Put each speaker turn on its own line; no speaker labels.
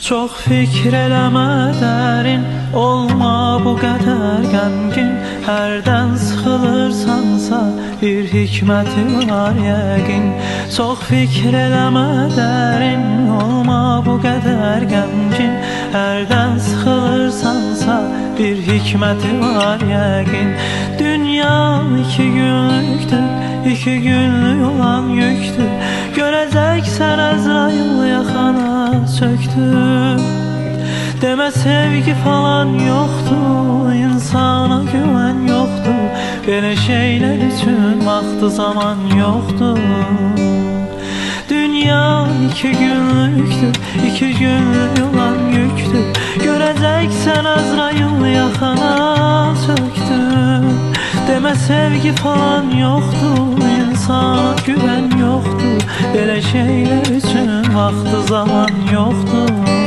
Çox fikr eləmə dərin Olma bu qədər qəmgin Hərdən sıxılırsansa Bir hikməti var yəqin Çox fikr eləmə dərin Olma bu qədər qəmgin Hərdən sıxılırsansa Bir hikməti var yəqin Dünya iki günlükdür İki günlük olan yüktür. Görəcəksən Əzrail yaxana çöktü. Demə sevgi falan yoktu insana güven yoktu. Belə şeyler için vakti zaman yoktu. Dünya iki günlüktür, iki günlük olan yüktür Göreceksen Azrail yakana çöktü. Deme sevgi falan yoktu insana Belə şeyler için vakti zaman yoktu